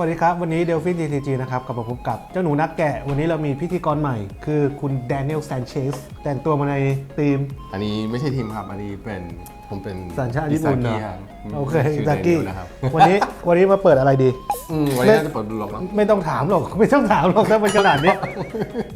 วัสดีครับ วันนี้เดลฟิน TTG นะครับกลับมาพบกับเจ้าหนูนักแกะ วันนี้เรามีพิธีกรใหม่ คือคุณแดเนียลแซนเชสแต่งตัวมาในธีม อันนี้ไม่ใช่ทีมครับ อันนี้เป็นผมเป็นสัญชาติญี่ปุ่นอิเนซาอะครับโอเคชื่ซากิเดนิลนะครับวันนี้วันนี้มาเปิดอะไรดีอืมวันนี้น่าจะเปิดดูล็อกแล้วไม่ต้องถามหรอกไม่ต้องถามหรอกถ้าเป็นขนาดนี้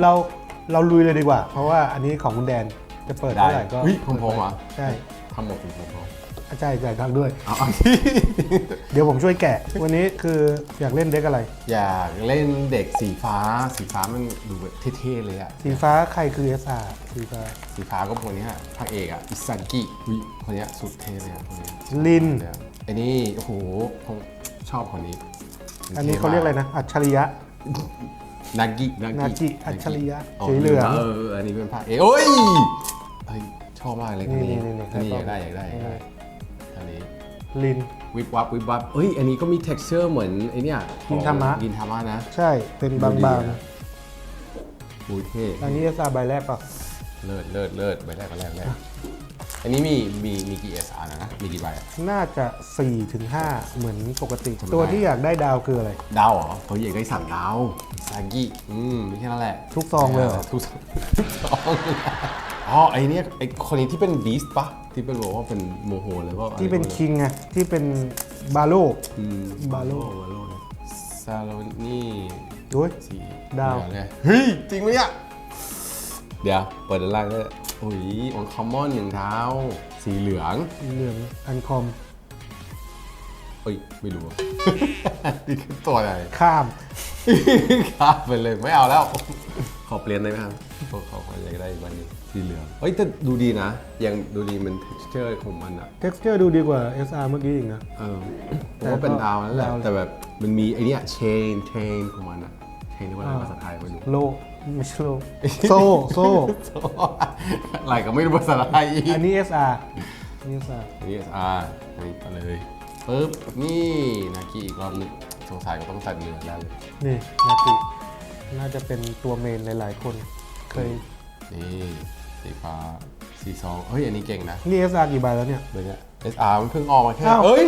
เราเราลุยเลยดีกว่า เพราะว่าอันนี้ของคุณแดนจะเปิดได้เท่าไหร่ก็เฮ้ยผมผมเหรอใช่ทำหมดผมผมผมอะ ใช่จ่ายทางค์ด้วย เอาเอาเดี๋ยวผมช่วยแกะ วันนี้คืออยากเล่นเด็กอะไร อยากเล่นเด็กสีฟ้า สีฟ้ามันดูแบบเท่ๆเลยอะสีฟ้าใครคือ SR สีฟ้า สีฟ้าก็คนนี้ฮะพระเอกอะอิซากิอุ้ยคนเนี้ยสุดเท่เลยอะคนนี้ลินเนี่ยอันนี้โอ้โหผมชอบคนนี้อันนี้เขาเรียกอะไรนะ อัจฉริยะ นากินากิอัจฉริยะสีเหลือง เออเอออันนี้เป็นพระเอกโอ้ยเฮ้ยชอบมากเลยคนนี้นี่นี่นี่อันนี้แล้วก็อยากได้อยากได้อยากได้อันนี้ ลิน วิบวับวิบวับเอ้ย อันนี้ก็มี texture เหมือนไอเนี่ยกินธรรมะ กินธรรมะนะ ใช่เป็นบางดูดีอะๆอูเท่อันนี้ SR ใบแรกป่ะเลิศเลิศเลิศใบแรกใบแรกใบแรกอันนี้มีมีมีกี่ SR นะมีกี่ใบอะ น่าจะ4ถึง5เหมือนปกติ จำได้ ตัวที่อยากได้ดาวคืออะไร ดาวเหรอเขาอยากได้สามดาวซากิอืมไม่ใช่นั่นแหละทุกซองเลยเหรอ ทุกซองทุกซองอ๋อไอเนี้ยไอคนนี้ที่เป็นบีสปะ ที่เป็นบอกว่าเป็นโมโหเลยว่าที่เป็นคิงไงที่เป็นบาโลอืมบาโลบาโลซาโลนี่ด้วยสีดาวเหลืองเลยเฮ้ย จริงไหมเนี่ยเดี๋ยว เปิดด้านล่างด้วยโอ้ยออนคอมมอนหนึ่งเท้า สีเหลืองเหลืองอันคอมเอ้ย ไม่รู้อะนี่คือตัวอะไรข้ามครับไปเลยไม่เอาแล้ว ขอเปลี่ยนได้ไหมครับขอขอขออยากได้อีกใบหนึงสีเหลืองเฮ้ยแต่ดูดีนะ ยังดูดีมัน texture ของมันอะ texture ดูดีกว่า SR เมื่อกี้อีกนะ เออผมว่าเป็นดาวนั่นแหละดาว แต่แบบมันมีไอเนี้ย chain chain ของมันอะ chain นี่ว่าอะไรภาษาไทยไม่รู้โลไม่ใช่โลโซ่โซ่อะไรก็ไม่รู้ภาษาไทยอีก อันนี้ SR อันนี้ SR อันนี้ SR อันนี้ไปเลยปึ๊บนี่นาคีอีกรอบหนึงสงสัยก็ต้องใส่เหลืองแล้วเลยนี่นากิ น่าจะเป็นตัวเมนหลาย ๆ คน เคยนี่สีฟ้าสีซองเฮ้ย อันนี้เก่งนะนี่ SR กี่ใบแล้วเนี่ยเบอร์เนี้ย SR มันเพิ่งออกมาแค่อ้าว เอ้ย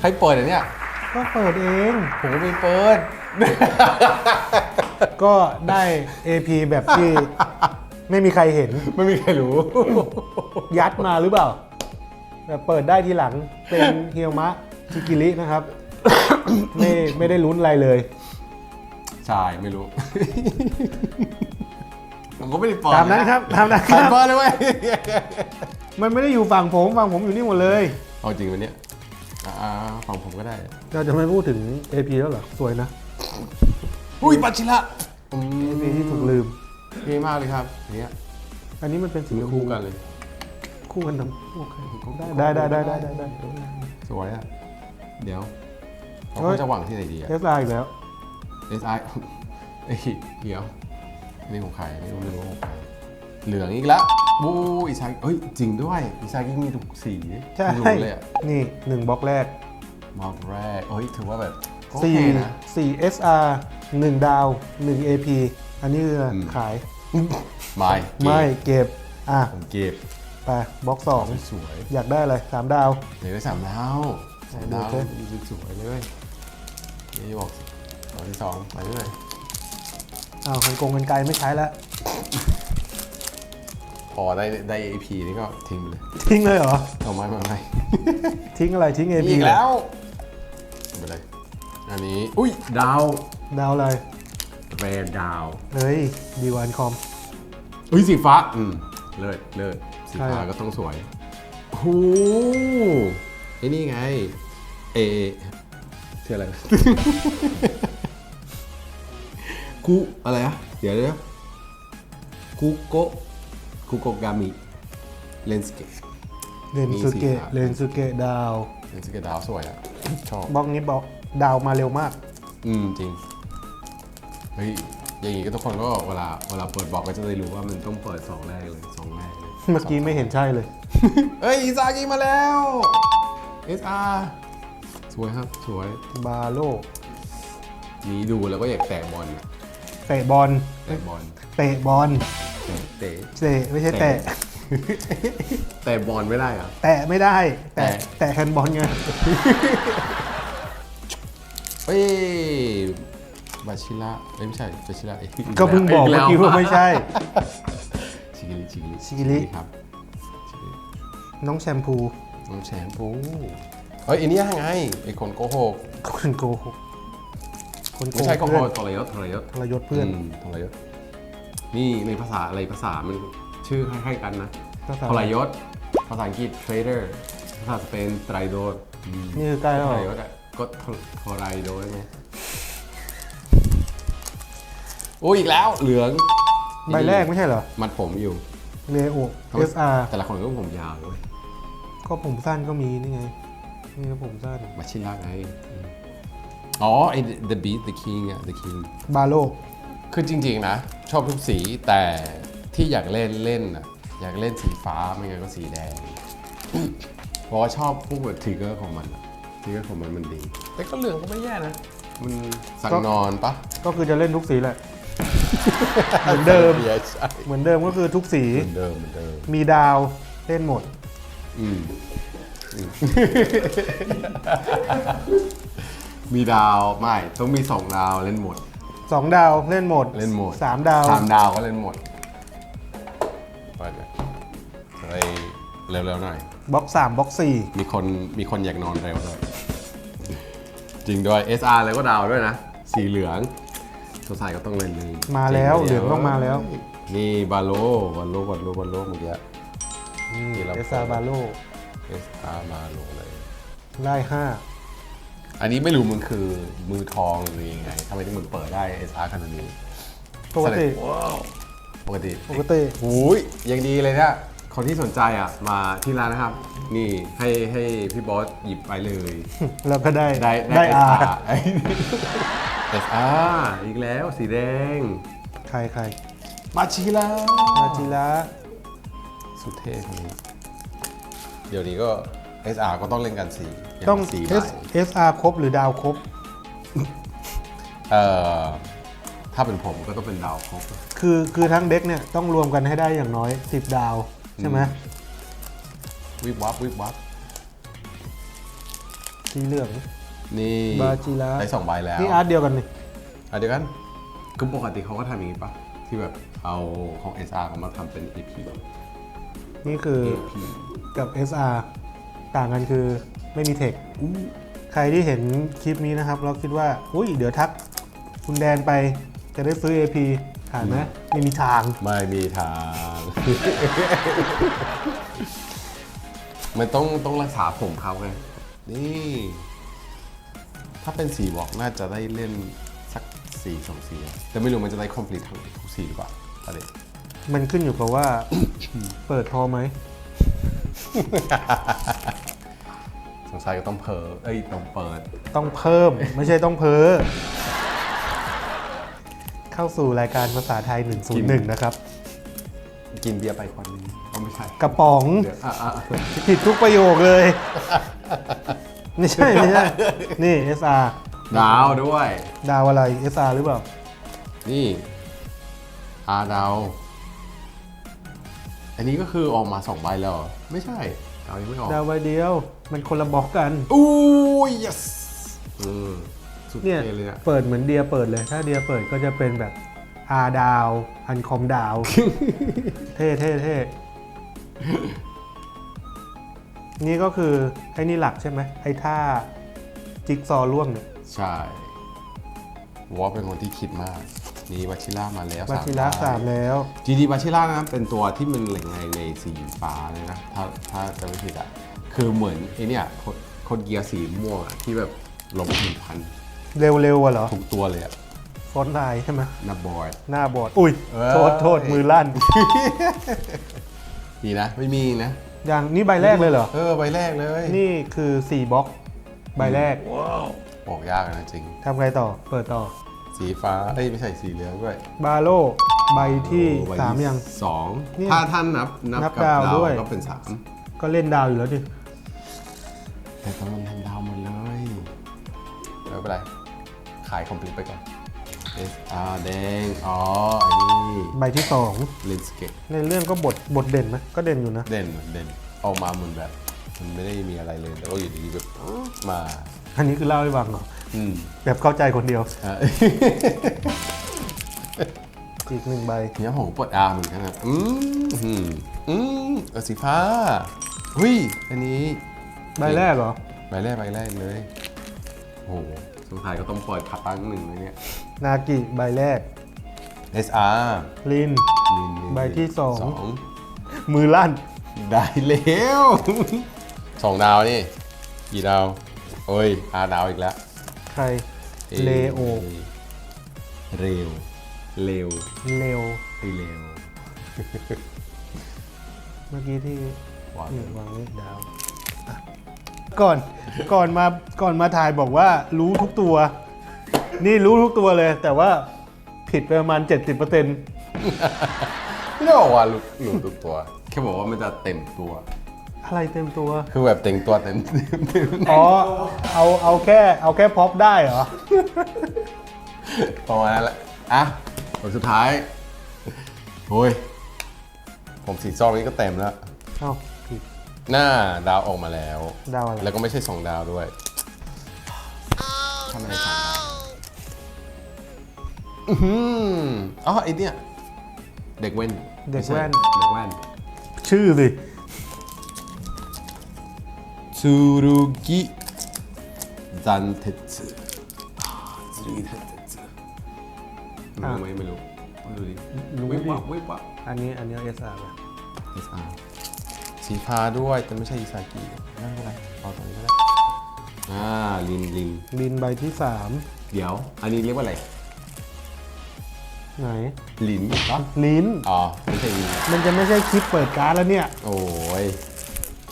ใครเปิดอันเนี้ยก็เปิดเอง ผมก็ไม่เปิด ก็ได้ AP แบบที่ ไม่มีใครเห็น ไม่มีใครรู้ ยัดมาหรือเปล่าแบบเปิดได้ทีหลังเป็นเฮียวมะชิกิรินะครับ ไม่ไม่ได้ลุ้นอะไรเลย ใช่ไม่รู้ ผมก็ไม่ได้เปิดตามนั้นครับตามนั้นคใครรับเปิดเลยเว้ยมันไม่ได้อยู่ฝั่งผมฝั่งผมอยู่นี่หมดเลย เอาจริงวันเนี้ยอ่าฝั่งผมก็ได้ เราจะไม่พูดถึง AP แล้วเหรอ สวยนะ อุ้ยปัจฉิละอืม AP ที่ถูกลืม เท่มากเลยครับอันเนี้ยอันนี้มันเป็นสีชมพูคู่กันเลย คู่กันทำโอเคได้ได้ได้ได้ได้ได้ สวยอะ เดี๋ยวเราเฮ้ย จะหวังที่ไหนดีอะเอสไออีกแล้ว SI เอ้ยเดี๋ยวอันนี่ของใครไม่รู้ไม่รู้ของใครเหลืองอีกแล้วบูอีซาเอ้ยจริงด้วยอีซากิมีทุกสีใช่ไม่รู้เลยอะนี่หนึ่งบล็อกแรกมอกแรกเอ้ยถือว่าแบบโอสี่เคนะ สี่ SR หนึ่งดาวหนึ่ง AP อันนี้คืออม ขาย ไม่ไม่เก็บ อะ ผมเก็บไปบล็อกสองสวยอยากได้อะไรสามดาวเดี๋ยวได้สามดาวสามดาวโอเคสวยเลยนี่บอก ตอนที่สองไปเรื่อยอ้าวคันกงกันไกลไม่ใช้แล้ว พอได้ได้ AP นี่ก็ทิ้งไปเลยทิ้งเลยเหรอ เอาไม้มาไม้ทิ้งอะไรทิ้ง AP อีกแล้วไม่เป็นไรอันนี้อุ้ยดาวดาวอะไรแรดาวเฮ้ยดีวันคอม อุ้ยสีฟ้าอืมเลิศเลิศสีใช่ฟ้าครับก็ต้องสวยโอ้โหไอ้นี่ไงเอชื่ออะไร คุอะไรอะเดี๋ยวเดี๋ยวคุโกะคุโกะกามิเลนสเกตเลนสุเกะมีสีขาวเลนสุเกะดาว เลนสเกตดาวสวยอะชอบบล็อกนี้บล็อกดาวมาเร็วมาก อืมจริงเฮ้ยอย่างงี้ก็ทุกคนก็เวลาเวลาเปิดบอกก็จะได้รู้ว่ามันต้องเปิดสองแรกเลยสองแรกเลยเมื่อกี้ไม่เห็นใช่เลยเฮ้ยอิซากิมาแล้ว SR สวยครับสวยบาโล นี้ดูแล้วก็อยากแตะบอลอะ เตะบอลแตะบอลเตะบอล เตะเตะไม่ใช่แตะแตะบอลไม่ได้เหรอ แตะไม่ได้ แตะ แตะแตะแฮนด์บอลไง เอ้ยบาชิระเอ้ยไม่ใช่บาชิระเอ้ยก็เพิ่งบอกเมื่อกี้ว่าไม่ใช่ ชิกิริชิกิริชิกิริ ครับชิกิริน้องแชมพูน้องแชมพูเฮ้ยอันนี้ยังไงไอ้คนโกหกคนโกหก คนโกไม่หใช่กโกหเพื่อนกทรยศทรยศทรยศเพื่อนมทรยศนี่ในภาษาอะไรภาษามันชื่อคล้ายๆกันนะภาษาทรยศภาษาอังกฤษ trader ภาษาสเปนไตรโดดอืมนี่คือใกล้แล้วทเหรรอยศอะก็ทรายโดดไงโอ้ยอีกแล้วเหลืองใบแรกไม่ใช่เหรอมัดผมอยู่เลโอทำไม SR แต่ละคนก็ผมยาวเลยก็ผมสั้นก็มีนี่ไง นี่ก็ผมสั้นมาชิล่าไงอืม อ๋อไอ้ the beat the king อะ the king บาโล คือจริง ๆ นะ ชอบทุกสีแต่ที่อยากเล่นเล่นอะอยากเล่นสีฟ้าไม่งั้นก็สีแดง เพราะว่าชอบพวกแบบทริกเกอร์ของมันทริกเกอร์ของมันมันดี แต่ก็เหลืองก็ไม่แย่นะ มันสั่งนอนปะก็คือจะเล่นทุกสีแหละ เหมือนเดิมใช่ใช่เหมือนเดิมก็คือทุกสีเหมือนเดิมเหมือนเดิม มีดาวเล่นหมด อืมอื มมีดาวไม่ต้องมีสองดาวเล่นหมด2ดาวเล่นหมดเล่นหมด3ดาวสามดาวก็เล่นหมดไปเลยไปเร็วๆหน่อย บล็อก3บล็อกมีคนมีคนอยากนอนเร็วด้วย จริงด้วย SR แล้วก็ดาวด้วยนะ สีเหลืองสดใสก็ต้องเล่นหนึ่ง4มาแล้วจเหริลืองต้องมาแล้ว นี่บาโลบาโลบาโลบาโลเมื่อกี้ นี่ที่เรา เอซาบาโล SR มาโลเลย ไล่ อันนี้ไม่รู้มันคือมือทองหรือยังไงทำไมถึงมันเปิดได้ SR ขนาดนี้5ปกติ ปกติปกติหูยยังดีเลยเนี่ยคนที่สนใจอะมาที่ร้านนะครับ นี่ให้ให้พี่บอสหยิบไปเลย แล้วก็ได้ได้ได้อา SR SR อีกแล้วสีแดง ใครใครมาชิลามาจิระสุดเท่คนนี้เดี๋ยวนี้ก็ SR ก็ต้องเล่นกันสีย่าต้อง สี S SR ครบหรือดาวครบ เอ่อถ้าเป็นผมก็ต้องเป็นดาวครบคือคือทั้งเด็กเนี่ยต้องรวมกันให้ได้อย่างน้อย 10 ดาว ใช่ไหมวิบวับวิบวับสีเหลือง นี่บาจิระ ได้สองใบแล้วนี่อาร์ตเดียวกันนี่อะเดี๋ยวกันคือปกติเขาก็ทำอย่างนี้ปะที่แบบเอาของ SR เขามาทำเป็น EP นี่คือ EP กับ SR ต่างกันคือไม่มีเทคใครที่เห็นคลิปนี้นะครับ เราคิดว่าอุ้ยเดี๋ยวทักคุณแดนไปจะได้ซื้อ AP ผ่านไหมไม่มีทาง ไม่มีทาง มันต้องต้องรักษาผมเขาไง นี่ ถ้าเป็นสีบอกน่าจะได้เล่นสักสีสองสีอะแต่ไม่รู้มันจะได้คอมพลีททั้งทุกสีหรือเปล่าประเด็นมันขึ้นอยู่กับว่า เปิดพอไหม สงสัยก็ต้องเพอเอ้ยต้องเปิด ต้องเพิ่ม ไม่ใช่ต้องเพ้อเข้าสู่รายการภาษาไทย 101 นะครับ กินเบียร์ไปคนนึงก็ไม่ใช่กระป๋องเดี๋ยวอะอะอะผิดทุกประโยคเลย ไม่ใช่ไม่ใช่ นี่ SR ดาวด้วย ดาวอะไร SR หรือเปล่า นี่อาดาว อันนี้ก็คือออกมาสองใบแล้วเหรอไม่ใช่ดาวยังไม่ออกดาวใบเดียว มันคนละบล็อกกัน อู้ย yes อืมสุดเนี่ยเท่เลยอะเปิดเหมือนเดียเปิดเลย ถ้าเดียเปิดก็จะเป็นแบบอาดาว อันคอมดาว เท่เท่เท่นี่ก็คือไอ้นี่หลักใช่ไหมไอ้ท่าจิ๊กซอว์ร่วมเนี่ย ใช่วอลเป็นคนที่คิดมาก นี่บาชิล่ามาแล้วบาชิระใบสามแล้ว จีดีบาชิล่านะเป็นตัวที่มันแหล่งในในสีฟ้าเลยนะ ถ้าถ้าจะไม่ผิดอะ คือเหมือนไอเนี่ยคนคนเกียร์สีม่วงอะที่แบบลงทุนพันเร็วๆอะเหรอทุกตัวเลยอะฟอนต์ไลน์ใช่ไหมหน้าบอร์ดหน้าบอดอุ้ยเอ้ยโทษโทษมือลั่นนี่นะไม่มีนะอย่างนี้ใบแรกเลยเหรอเออใบแรกเลย นี่คือ4บล็อกใบแรกบอกยากนะจริงทำไงต่อเปิดต่อ สีฟ้า เอ้ยไม่ใช่สีเหลืองด้วยบาโลใบที่โอ้ใบสามยัง สองเนี่ยถ้าท่านนับนับนับกับดาวดาวด้วย ก็เป็นสามก็เล่นดาวอยู่แล้วดิแต่ตอนมันทำดาวหมดเลยไม่เป็นไร ขายคอมพลีทไปก่อน S R แดง อ๋อ อันนี้ใบที่สองเลนสเกตในเรื่องก็บทบทเด่นไหมก็เด่นอยู่นะ เด่นเหมือนเด่นออกมาเหมือนแบบ มันไม่ได้มีอะไรเลยแต่ว่าอยู่ดีๆแบบมาอันนี้คือเล่าให้ฟังเหรออืม แบบเข้าใจคนเดียวอะอีกหนึ่งใบเนี่ยผมปวดอาเหมือนกันนะอืมอืมอืมเออสีฟ้าหุ้ยอันนี้ใบแรกเหรอใบแรกใบแรกเลยโอ้โหสงสัยก็ต้องเปิดคับตั้งหนึ่งเลยเนี่ยนากิใบแรก SR ลินลินลินใบที่สองสองมือลั่น ได้แล้วสองดาวนี่กี่ดาว โอ้ยอาดาวอีกแล้วใค รเลโอเร็วเร็วเลวไอ้เร็วเมื่อกี้ที่วางนี่วางนี่ดาวอะก่อนก่อนมาก่อนมาถ่ายบอกว่ารู้ทุกตัว นี่รู้ทุกตัวเลย แต่ว่าผิดไปประมาณ 70%ไม่ได้บอกว่าลูกหนูทุกตัว แค่บอกว่ามันจะเต็มตัว อะไรเต็มตัว คือแบบเต็มตัวเต็มเต็มเต็มอ๋อ เอา เอาแค่ เอาแค่พ็อปได้เหรอ ประมาณนั้นแหละอะผลสุดท้ายโอ้ย ผมสีส้มนี้ก็เต็มแล้ว เอ้าผิด หน้าดาวออกมาแล้ว ดาวอะไร แล้วก็ไม่ใช่สองดาวด้วยทำไมสองดาวอื้อหืออ๋อไอเนี่ย เด็กเว้นเด็กแว่น ไม่ใช่เด็กแว่น ชื่อสิ ซูรุกิจันเทสึซูรุกิจันเทสึรู้ไหมไม่รู้ไม่รู้ดิรู้วิบดิวับวิบวับ อันนี้อันนี้เอสอาร์ SR สีฟ้าด้วยแต่ไม่ใช่อิซากินั่นก็ได้เอาตรงนี้ก็ได้อ่าลินลินลินใบที่สามเดี๋ยว อันนี้เรียกว่าอะไรไหน ลินเหรอลิ้น อ๋อไม่ใช่ลินมันจะไม่ใช่คลิปเปิดการ์ดแล้วเนี่ย โอ้ย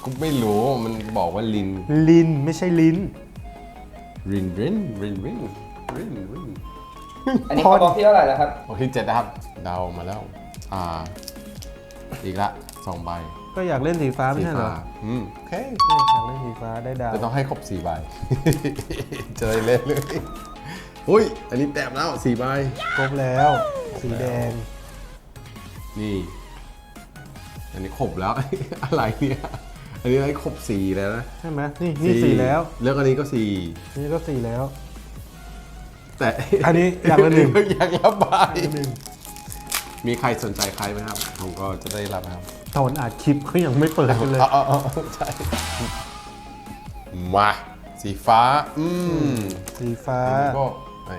กูไม่รู้มันบอกว่าลินลินไม่ใช่ลิ้น รินรินรินรินรินรินอันนี้เขาบล็อกที่เท่าไหร่แล้วครับโอเคเจ็ดนะครับ เดามาแล้ว อ่า อีกละสองใบก็อยากเล่นสีฟ้าไม่สีใช่เหรฟ้าออืมโอเคอยากเล่นสีฟ้าได้ดาวจะต้องให้ครบสี่ใบ จะได้เล่นเลยอุ้ย อันนี้แต้มแล้วสี่ใบครบแล้ว สีแดง นี่ อันนี้ครบแล้ว อะไรเนี่ย อันนี้ได้ครบสี่แล้วนะใช่ไหมนี่นี่สีแล้วแล้วอันนี้ก็สี่นี่ก็สีแล้ว แต่อันนี้อย่างละหนึ่งอย่างละใบหนึ่งมีใครสนใจใครไหมครับผมก็จะได้รับนะครับตอนอัดคลิปเขายังไม่เปิดกันเลยอ๋ออ๋ออ๋อใช่มาสีฟ้า อืมสีฟ้าอันนี้ก็ไอ้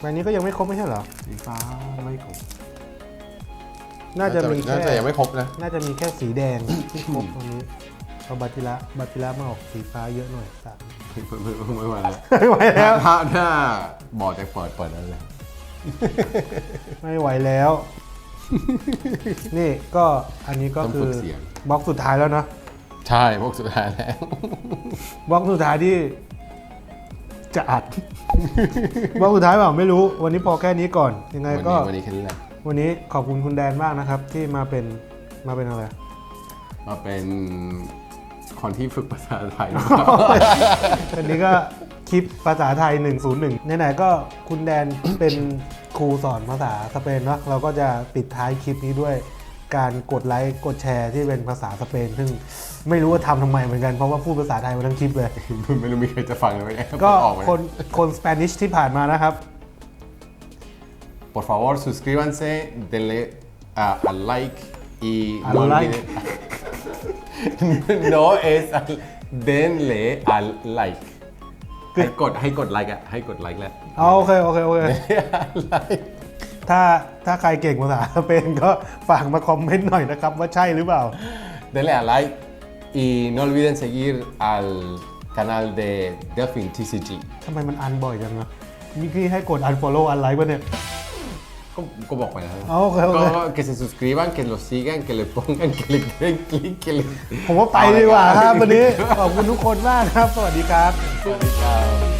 ใบนี้ก็ยังไม่ครบไม่ใช่เหรอ สีฟ้าไม่ครบ น่าจะมีน่าแค่จะยังไม่ครบนะ น่าจะมีแค่สีแดงที่ครบตรงนี้เพราะบัตติละบัตติละมาออกสีฟ้าเยอะหน่อยสามไม่ไม่ไม่ไม่ไหวแล้วไม่ไหวแล้วถ้าถ้าบอกจะเปิดเปิดแล้วเลยไม่ไหวแล้ว นี่ก็อันนี้ก็ต้องคืฝึอกเสียงบล็อกสุดท้ายแล้วเนาะใช่พวกสุดท้ายแล้วบล็อกสุดท้ายที่จะอัดบล็อกสุดท้ายเปล่าไม่รู้ วันนี้พอแค่นี้ก่อนยังไงวันก็นี้วันนี้แค่นี้แหละ วันนี้ขอบคุณคุณแดนมากนะครับ ที่มาเป็นมาเป็นอะไร มาเป็นคนที่ฝึกภาษาไทยวันนี้ก็คลิปภาษาไทย 101ไหนๆก็คุณแดน เป็นครูสอนภาษาสเปนเนาะเราก็จะปิดท้ายคลิปนี้ด้วยการกดไลค์กดแชร์ที่เป็นภาษาสเปน ซึ่งไม่รู้ว่าทำทำไมเหมือนกัน เพราะว่าพูดภาษาไทยมาทั้งคลิปเลย ไม่รู้มีใครจะฟังหรือไม่ก็ออกไหม คนคนสเปนิชที่ผ่านมานะครับ Por favor, suscríbanse, denle a, a like y Al no like. olviden- no es al, denle al like ให้กดให้กดไลค์อะให้กดไลค์แหละเอาโอเคโอเคโอเค ไลค์ถ้าถ้าใครเก่งภาษาสเปนก็ฝากมาคอมเมนต์หน่อยนะครับ ว่าใช่หรือเปล่า denle a like y no olviden seguir al canal de Delphin TCG ทำไมมันอันบ่อยจังอะมีพี่ให้กด unfollow อันไลค์ป่ะเนี่ย ก็ก็บอกไปแล้วอ๋อโอเคโอเคก็ que se suscriban que lo sigan que le pongan que le den click que le ผมว่าไปดีกว่าครับวันนี้ ขอบคุณทุกคนมากครับ สวัสดีครับ สวัสดีครับ